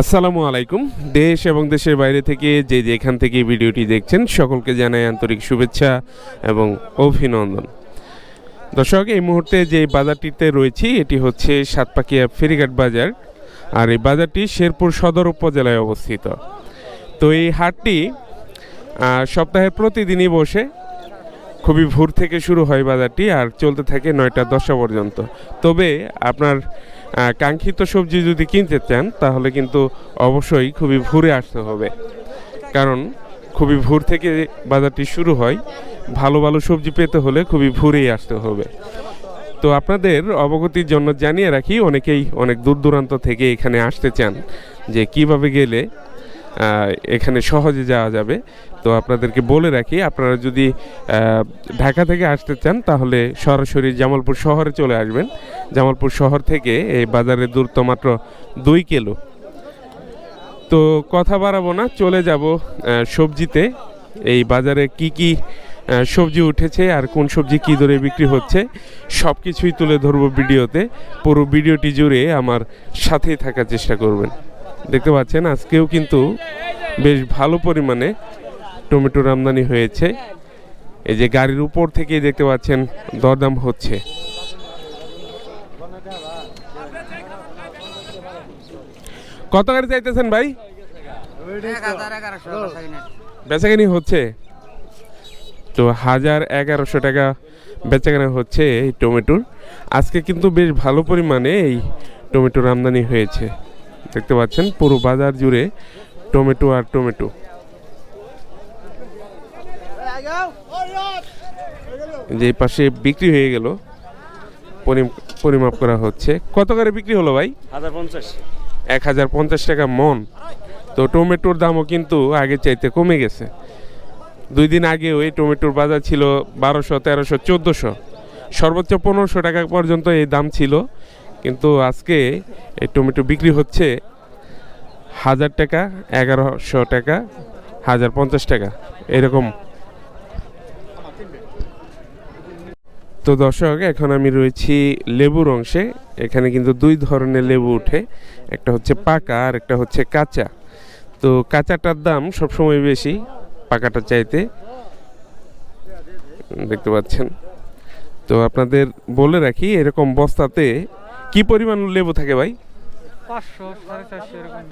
আসসালামু আলাইকুম। দেশ এবং দেশের বাইরে থেকে যে যেখান থেকে ভিডিওটি দেখছেন, সকলকে জানাই আন্তরিক শুভেচ্ছা এবং অভিনন্দন। দর্শক, এই মুহূর্তে যে বাজারটিতে রয়েছি, এটি হচ্ছে সাতপাকিয়া ফেরিঘাট বাজার। আর এই বাজারটি শেরপুর সদর উপজেলায় অবস্থিত। তো এই হাটটি সপ্তাহের প্রতিদিনই বসে। খুবই ভোর থেকে শুরু হয় বাজারটি আর চলতে থাকে নয়টা দশটা পর্যন্ত। তবে আপনার কাঙ্ক্ষিত সবজি যদি কিনতে চান, তাহলে কিন্তু অবশ্যই খুবই ভোরে আসতে হবে। কারণ খুবই ভোর থেকে বাজারটি শুরু হয়, ভালো ভালো সবজি পেতে হলে খুবই ভোরেই আসতে হবে। তো আপনাদের অবগতির জন্য জানিয়ে রাখি, অনেকেই অনেক দূর দূরান্ত থেকে এখানে আসতে চান যে কীভাবে গেলে এখানে সহজে যাওয়া যাবে। তো আপনাদেরকে বলে রাখি, আপনারা যদি ঢাকা থেকে আসতে চান, তাহলে সরাসরি জামালপুর শহরে চলে আসবেন। জামালপুর শহর থেকে এই বাজারের দূরত্ব মাত্র দুই কিলো। তো কথা বাড়াবো না, চলে যাব সবজিতে। এই বাজারে কি কি সবজি উঠেছে আর কোন সবজি কী দরে বিক্রি হচ্ছে সব কিছুই তুলে ধরবো ভিডিওতে। পুরো ভিডিওটি জুড়ে আমার সাথেই থাকার চেষ্টা করবেন। দেখতে পাচ্ছেন, আজকেও কিন্তু বেশ ভালো পরিমাণে টমেটোর আমদানি হয়েছে। এই যে গাড়ির উপর থেকেই দেখতে পাচ্ছেন, দরদাম হচ্ছে। কত গাড়ি চাইতেছেন ভাই। বেচাকেনি হচ্ছে? তো হাজার এগারোশো টাকা বেচাকেনা হচ্ছে এই টমেটোর। আজকে কিন্তু বেশ ভালো পরিমাণে এই টমেটোর আমদানি হয়েছে। দেখতে পাচ্ছেন পুরো বাজার জুড়ে টমেটো আর টমেটো। যে পাশে বিক্রি হয়ে গেল পরিমাপ করা হচ্ছে। কত করে বিক্রি হলো ভাই? হাজার পঞ্চাশ। এক হাজার পঞ্চাশ টাকা মন। তো টমেটোর দামও কিন্তু আগের চাইতে কমে গেছে। দুই দিন আগে ওই টমেটোর বাজার ছিল বারোশো তেরোশো চোদ্দোশো। সর্বোচ্চ পনেরোশো টাকা পর্যন্ত এই দাম ছিল। কিন্তু আজকে এই টমেটো বিক্রি হচ্ছে হাজার টাকা, এগারোশো টাকা, হাজার পঞ্চাশ টাকা, এরকম। তো দর্শক, এখন আমি রয়েছি লেবুর অংশে। এখানে কিন্তু দুই ধরনের লেবু উঠে, একটা হচ্ছে পাকা আর একটা হচ্ছে কাঁচা। তো কাঁচাটার দাম সবসময় বেশি পাকাটা চাইতে। দেখতে পাচ্ছেন? তো আপনাদের বলে রাখি, এরকম বস্তাতে কি পরিমাণ লেবু থাকে ভাই? পাঁচশো, সাড়ে চারশো, এরকম।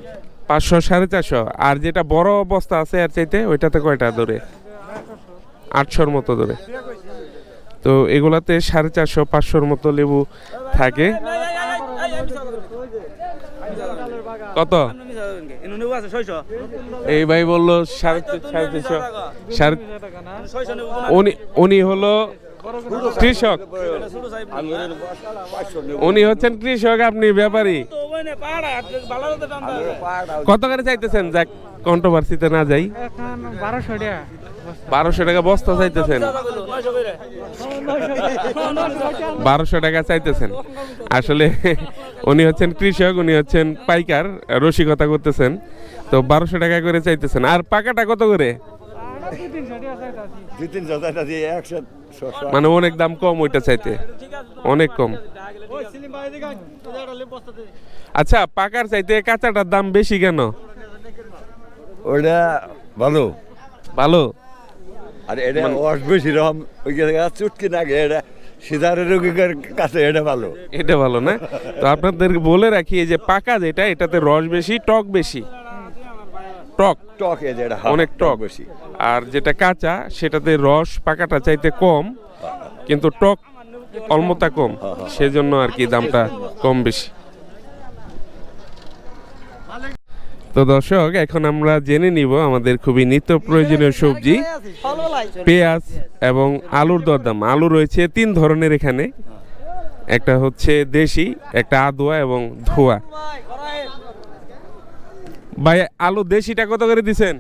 পাঁচশো, সাড়ে চারশো। আর যেটা বড় বস্তা আছে আর চাইতে, ওইটাতে কয়টা ধরে? আটশোর মতো ধরে। তো এগুলাতে সাড়ে চারশো, পাঁচশোর মতো লেবু থাকে। কত? এই ভাই বলল সাড়ে সাড়ে চারশো সাড়ে উনি উনি হলো কৃষক। উনি হচ্ছেন কৃষক, আপনি ব্যাপারী। কত করে চাইতেছেন? যাক কন্ট্রোভার্সিতে না যাই। বারোশো টাকা বারোশো টাকা বস্তা চাইতেছেন? বারোশো টাকা চাইতেছেন। আসলে উনি হচ্ছেন কৃষক উনি হচ্ছেন পাইকার রসিকতা করতেছেন। তো বারোশো টাকা করে চাইতেছেন। আর পাকাটা কত করে? মানে অনেক দাম কম ওইটা চাইতে। অনেক কম। আচ্ছা পাকার চাইতে কাঁচাটার দাম বেশি কেন? ওটা ভালো। ভালো? আর এটা ওয়াশ বেশি রকম ওই চুটকি না এটা সিজার রোগীর কাছে এটা ভালো। এটা ভালো না? তো আপনাদের বলে রাখি এই যে পাকা যেটা এটাতে রস বেশি টক বেশি। টক? টক এই যে এটা অনেক টক। বেশি। আর যেটা কাঁচা সেটাতে রস পাকাটা চাইতে কম কিন্তু টক অলমতা কম। সেজন্য আর কি দামটা কম বেশি। তো দর্শক এখন আমরা জেনে নিব আমাদের খুবই নিত্য প্রয়োজনীয় সবজি পেঁয়াজ এবং আলুর দরদাম। আলু রয়েছে তিন ধরনের এখানে। একটা হচ্ছে দেশি একটা আদোয়া এবং ধোয়া। ভাই আলু দেশিটা কত করে দিচ্ছেন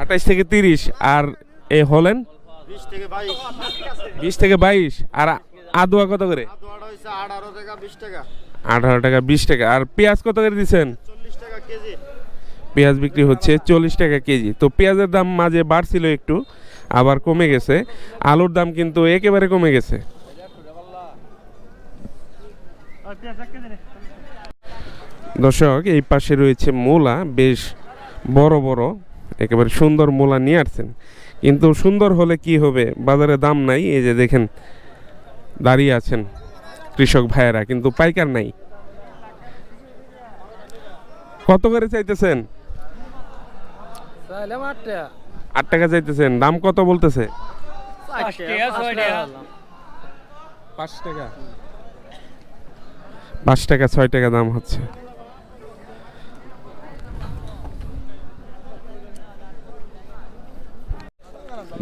আঠাশ থেকে তিরিশ। আর এ হলেন? বিশ থেকে বাইশ। থেকে আর আদোয়া কত করে? আঠারো টাকা বিশ টাকা। আঠারো টাকা বিশ টাকা। আর পেঁয়াজ কত করে দিচ্ছেন পেঁয়াজ বিক্রি হচ্ছে চল্লিশ টাকা কেজি। তো পেঁয়াজের দাম মাঝে বাড়ছিল একটু আবার কমে গেছে। আলুর দাম কিন্তু একেবারে কমে গেছে। দর্শক এই পাশে রয়েছে মোলা বেশ বড় বড় একেবারে সুন্দর মূলা নিয়ে আসছেন। কিন্তু সুন্দর হলে কি হবে? বাজারে দাম নাই এই যে দেখেন দাঁড়িয়ে আছেন। কৃষক ভাইয়েরা কিন্তু পাইকার নাই। কত করে চাইতেছেন? আট টাকা। চাইতেছেন দাম কত বলতেছে? পাঁচ টাকা। পাঁচ টাকা ছয় টাকা দাম হচ্ছে।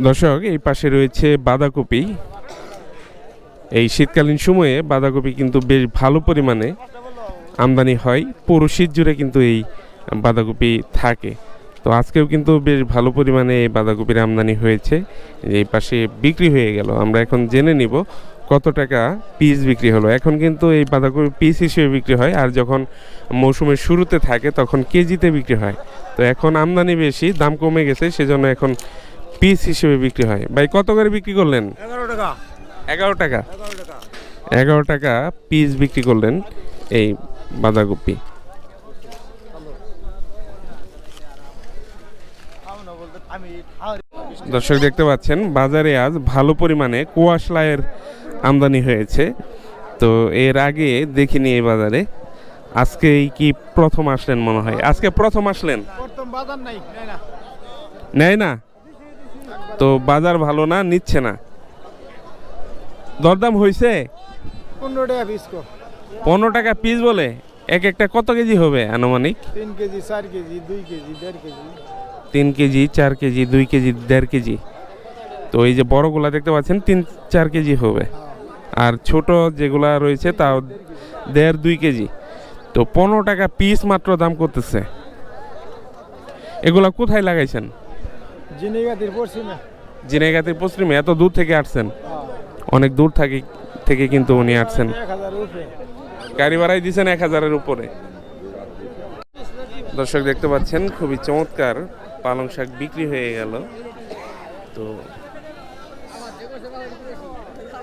দর্শক এই পাশে রয়েছে বাঁধাকপি। এই শীতকালীন সময়ে বাঁধাকপি কিন্তু বেশ ভালো পরিমাণে আমদানি হয়। পুরো শীত জুড়ে কিন্তু এই বাঁধাকপি থাকে। তো আজকেও কিন্তু বেশ ভালো পরিমাণে এই বাঁধাকপির আমদানি হয়েছে। এই পাশে বিক্রি হয়ে গেল। আমরা এখন জেনে নিব কত টাকা পিস বিক্রি হলো। এখন কিন্তু এই বাঁধাকপি পিস হিসেবে বিক্রি হয় আর যখন মৌসুমের শুরুতে থাকে তখন কেজিতে বিক্রি হয়। তো এখন আমদানি বেশি, দাম কমে গেছে, সেজন্য এখন পিস হিসেবে বিক্রি হয়। ভাই, কত করে বিক্রি করলেন? এগারো টাকা। এগারো টাকা। এগারো টাকা পিস বিক্রি করলেন এই বাঁধাকপি দর্শক দেখতে পাচ্ছেন বাজারে আজ ভালো পরিমাণে কুয়াশলাইয়ের আমদানি হয়েছে। তো এর আগে দেখিনি এই বাজারে। আজকে কি প্রথম আসলেন মনে হয়? আজকে প্রথম আসলেন? বাজার নাই নেয় না? তো বাজার ভালো না নিচ্ছে না? দরদাম হয়েছে পনেরো টাকা পিস কো। পনেরো টাকা পিস বলে? এক একটা কত কেজি হবে আনুমানিক? তিন কেজি চার কেজি দুই কেজি দেড় কেজি। তিন কেজি চার কেজি দুই কেজি দেড় কেজি। তো এই যে বড়গুলা দেখতে পাচ্ছেন তিন চার কেজি হবে। আর ছোট যেগুলা রয়েছে তাও দেড় দুই কেজি। তো পনেরো টাকা পিস মাত্র দাম করতেছে। এগুলা কোথায় লাগাইছেন? জিনিগাতির পশ্চিমে। জিনেগাতির পশ্চিমে এত দূর থেকে আসছেন। অনেক দূর থাকি থেকে কিন্তু উনি আসছেন। গাড়ি ভাড়াই দিয়েছেন এক হাজারের উপরে। দর্শক দেখতে পাচ্ছেন, খুবই চমৎকার পালং শাক বিক্রি হয়ে গেল। তো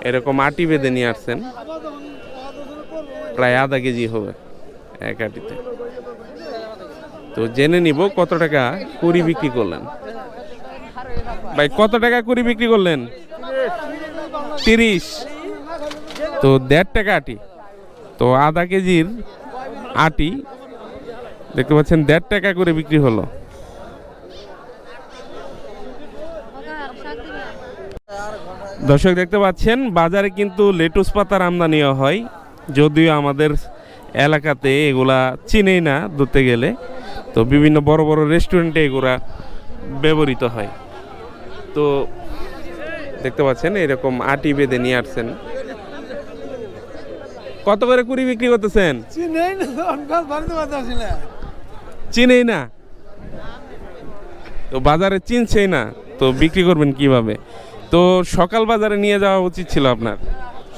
এরকম আটি বেঁধে নিয়ে আসছেন। প্রায় আধা কেজি হবে এক আটিতে। তো জেনে নিব কত টাকা কুড়ি বিক্রি করলেন। ভাই, কত টাকা কুড়ি বিক্রি করলেন? তিরিশ। তো দেড় টাকা আটি। তো আধা কেজির আটি, দেখতে পাচ্ছেন দেড় টাকা করে বিক্রি হলো। দর্শক, দেখতে পাচ্ছেন, বাজারে কিন্তু লেটুস পাতার আমদানিও হয়, যদিও আমাদের এলাকাতে এগুলা চিনেই না ধরতে গেলে। তো বিভিন্ন বড় বড় রেস্টুরেন্টে এগুলা ব্যবহৃত হয়। তো দেখতে পাচ্ছেন এরকম আটি বেঁধে নিয়ে আসছেন। কত করে কুড়ি বিক্রি করতেছেন? চিনেই না তো বাজারে চিনছেই না তো বিক্রি করবেন কীভাবে? তো সকাল বাজারে নিয়ে যাওয়া উচিত ছিল আপনার?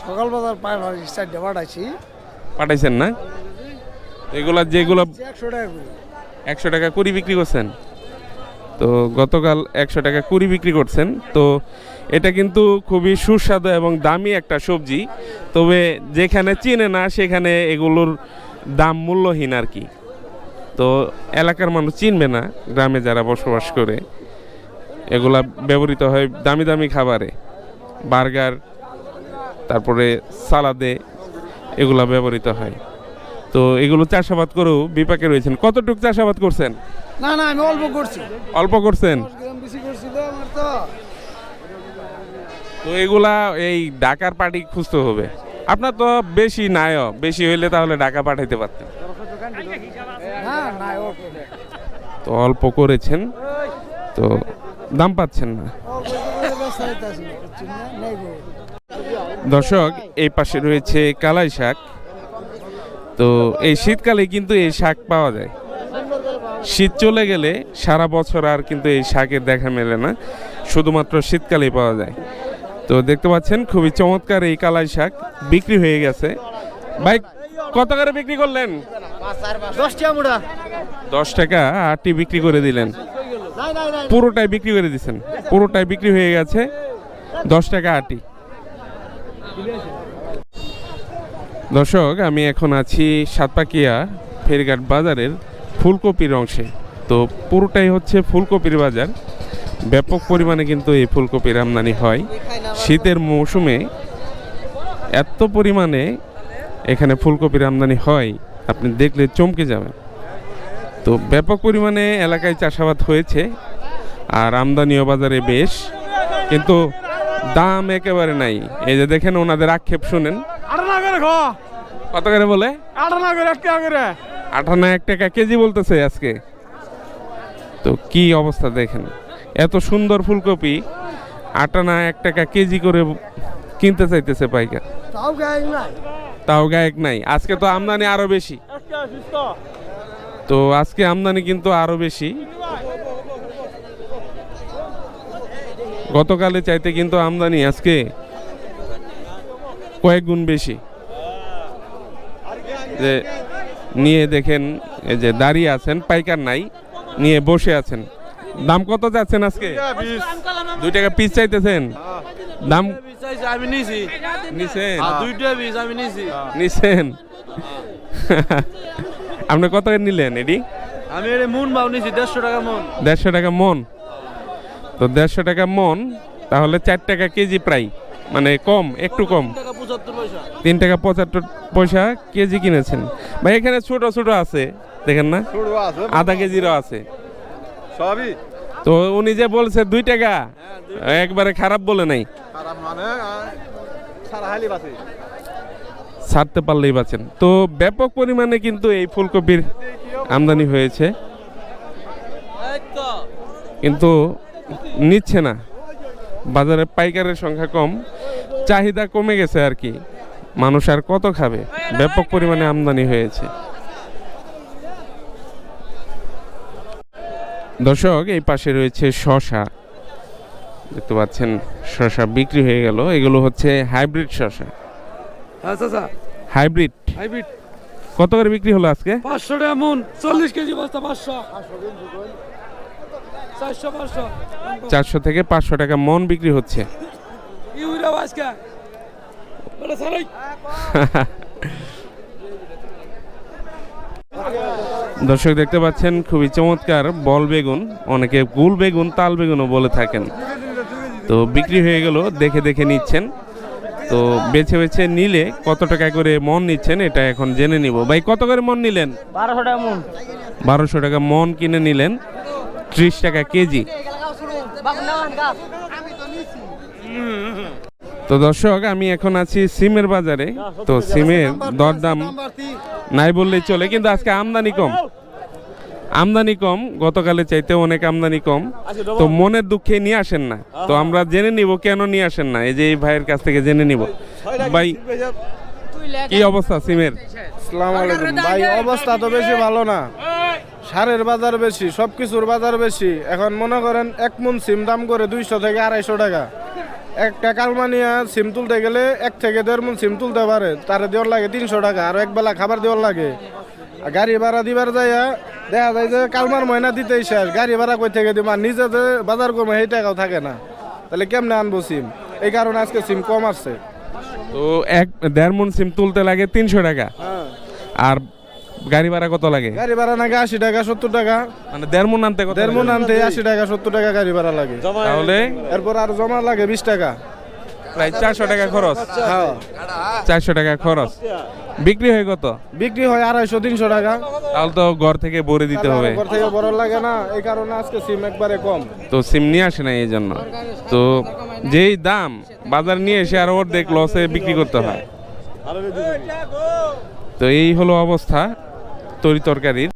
সকাল বাজার পাঠাইছি। পাঠাইছেন না? এগুলা যেগুলো একশো টাকা একশো টাকা কুড়ি বিক্রি করছেন? তো গতকাল একশো টাকা কুড়ি বিক্রি করছেন। তো এটা কিন্তু খুবই সুস্বাদু এবং দামি একটা সবজি। তবে যেখানে চিনে না, সেখানে এগুলোর দাম মূল্যহীন আর কি। তো এলাকার মানুষ চিনবে না, গ্রামে যারা বসবাস করে। এগুলা ব্যবহৃত হয় দামি দামি খাবারে। বার্গার, তারপরে সালাদে এগুলা ব্যবহৃত হয়। তো এগুলো চাষাবাদ করেও বিপাকে রয়েছেন। কতটুকু চাষাবাদ করছেন? না না আমি অল্প করছি। অল্প করছেন? তো এগুলা এই ঢাকার পার্টি খুঁজতে হবে। আপনার তো বেশি নাইও বেশি হইলে তাহলে ঢাকা পাঠাইতে পারতেন। তো অল্প করেছেন তো দাম পাচ্ছেন না। দর্শক এই পাশে রয়েছে কালাই শাক। তো এই শীতকালে কিন্তু এই শাক পাওয়া যায়। শীত চলে গেলে সারা বছর আর কিন্তু এই শাকের দেখা মেলে না শুধুমাত্র শীতকালেই পাওয়া যায়। তো দেখতে পাচ্ছেন খুবই চমৎকার এই কালাই শাক বিক্রি হয়ে গেছে। ভাই কত করে বিক্রি করলেন? দশ টাকা আটটি বিক্রি করে দিলেন। পুরোটাই বিক্রি করে দিচ্ছেন পুরোটাই বিক্রি হয়ে গেছে দশ টাকা আটি দর্শক, আমি এখন আছি সাতপাকিয়া ফেরিঘাট বাজারের ফুলকপির অংশে। তো পুরোটাই হচ্ছে ফুলকপির বাজার। ব্যাপক পরিমাণে কিন্তু এই ফুলকপির আমদানি হয়। শীতের মৌসুমে এত পরিমাণে এখানে ফুলকপির আমদানি হয়, আপনি দেখলে চমকে যাবেন। তো ব্যাপক পরিমাণে এলাকায় চাষাবাদ হয়েছে আর আমদানিও বাজারে বেশ, কিন্তু দাম একেবারে নাই। এই যে দেখেন ওনাদের আক্ষেপ শুনেন। করে খো। কত করে বলে? আটানা করে এক টাকা করে। আটানা এক টাকা কেজি বলতেছে আজকে। তো কি অবস্থা দেখেন। এত সুন্দর ফুলকপি আটানা এক টাকা কেজি করে কিনতে চাইতেছে পাইকার তাও গায়ে নাই। তাও গায়ক নাই। আজকে তো আমদানি আরও বেশি। তো আজকে আমদানি কিন্তু আরও বেশি। গতকালে চাইতে কিন্তু আমদানি আজকে কয়েক গুণ বেশি। যে নিয়ে দেখেন এই যে দাঁড়িয়ে আছেন পাইকার নাই নিয়ে বসে আছেন। দাম কত যাচ্ছেন আজকে? দুই টাকা পিস চাইতেছেন? দাম চাইছি আমি নিছি। নিছেন? দুইটা আমি নিছি। নিছেন? আপনি কত নিলেন এডি? আমি মুন বাউ নিছি দেড়শো টাকা মুন। দেড়শো টাকা মন। তো দেড়শো টাকা মন তাহলে চার টাকা কেজি প্রায়। মানে কম একটু কম। তিন টাকা পঁচাত্তর পয়সা কেজি কিনেছেন। ভাই এখানে ছোট ছোট আছে দেখেন না? আধা কেজিরও আছে। সবই? তো উনি যে বলছে দুই টাকা একবারে খারাপ বলে নাই। মানে ছাড়তে পারলেই বাঁচেন। তো ব্যাপক পরিমাণে কিন্তু এই ফুলকপির আমদানি হয়েছে। কিন্তু নিচ্ছে না। বাজারে পাইকারের সংখ্যা কম। চাহিদা কমে গেছে আর কি। মানুষ আর কত খাবে? ব্যাপক পরিমাণে আমদানি হয়েছে। দর্শক এই পাশে রয়েছে শশা। দেখতে পাচ্ছেন শশা বিক্রি হয়ে গেল। এগুলো হচ্ছে হাইব্রিড শশা। আচ্ছা আচ্ছা। হাইব্রিড। হাইব্রিড। কত করে বিক্রি হলো আজকে? পাঁচশো টাকা মুন চল্লিশ কেজি বস্তা পাঁচশো। চারশো থেকে পাঁচশো টাকা মন বিক্রি হচ্ছে। আজকে সারাই দর্শক দেখতে পাচ্ছেন খুবই চমৎকার বল বেগুন অনেকে গুল বেগুন তাল বেগুনও বলে থাকেন। তো বিক্রি হয়ে গেল দেখে দেখে নিচ্ছেন। তো বেছে বেছে নিলে কত টাকা করে মন নিচ্ছেন এটা এখন জেনে নিব। ভাই কত করে মন নিলেন? বারোশো টাকা মন। বারোশো টাকা মন কিনে নিলেন ত্রিশ টাকা কেজি। তো দর্শক, আমি এখন আছি সিমের বাজারে। তো সিমের দরদাম নাই বললেই চলে, কিন্তু আজকে আমদানি কম। আমদানি কম গতকালে চাইতে অনেক আমদানি কম। তো মনের দুঃখে নিয়ে আসেন না। তো আমরা জেনে নিব, কেন নিয়ে আসেন না? এই যে এই ভাইয়ের কাছ থেকে জেনে নিব। ভাই, কি অবস্থা সিমের? আসসালামু আলাইকুম। ভাই, অবস্থা তো বেশি ভালো না। সারের বাজার বেশি সব কিছুর বাজার বেশি। এখন মনে করেন, এক মন সিম দাম করে দুইশো থেকে আড়াইশো টাকা। একটা কালমানিয়া সিম তুলতে গেলে এক থেকে দেড় মন সিম তুলতে পারে। তার দেওয়ার লাগে তিনশো টাকা আর এক বেলা খাবার দেওয়ার লাগে। আর গাড়ি ভাড়া দিবার যাইয়া দেখা যায় যে কালমার ময়না দিতেই শেষ। গাড়ি ভাড়া কই থেকে দিব আর নিজে যে বাজার করব সেই টাকাও থাকে না। তাহলে কেমনে আনব সিম? এই কারণে আজকে সিম কম আসছে। তো এক দেড় মন সিম তুলতে লাগে তিনশো টাকা। আর গাড়ি ভাড়া কত লাগে? গাড়ি ভাড়া নাকি আশি টাকা সত্তর টাকা। মানে দেড় মন আনতে কত দেড় মন? আনতে আশি টাকা সত্তর টাকা গাড়ি ভাড়া লাগে। তাহলে? এরপর আর জমা লাগে বিশ টাকা। প্রায় চারশো টাকা খরচ। হ্যাঁ। চারশো টাকা খরচ। বিক্রি হয়ে কত? বিক্রি হয় আড়াইশো তিনশো টাকা। তাহলে তো ঘর থেকে ভরে দিতে হবে। ঘর থেকে বড় লাগে না এই কারণে আজকে সিম একবারে কম। তো সিম নিয়ে আসে না এই জন্য। তো যেই দাম বাজার নিয়ে এসে আর অর্ধেক লসে বিক্রি করতে হয়। তো এই হলো অবস্থা। তরি তরকারির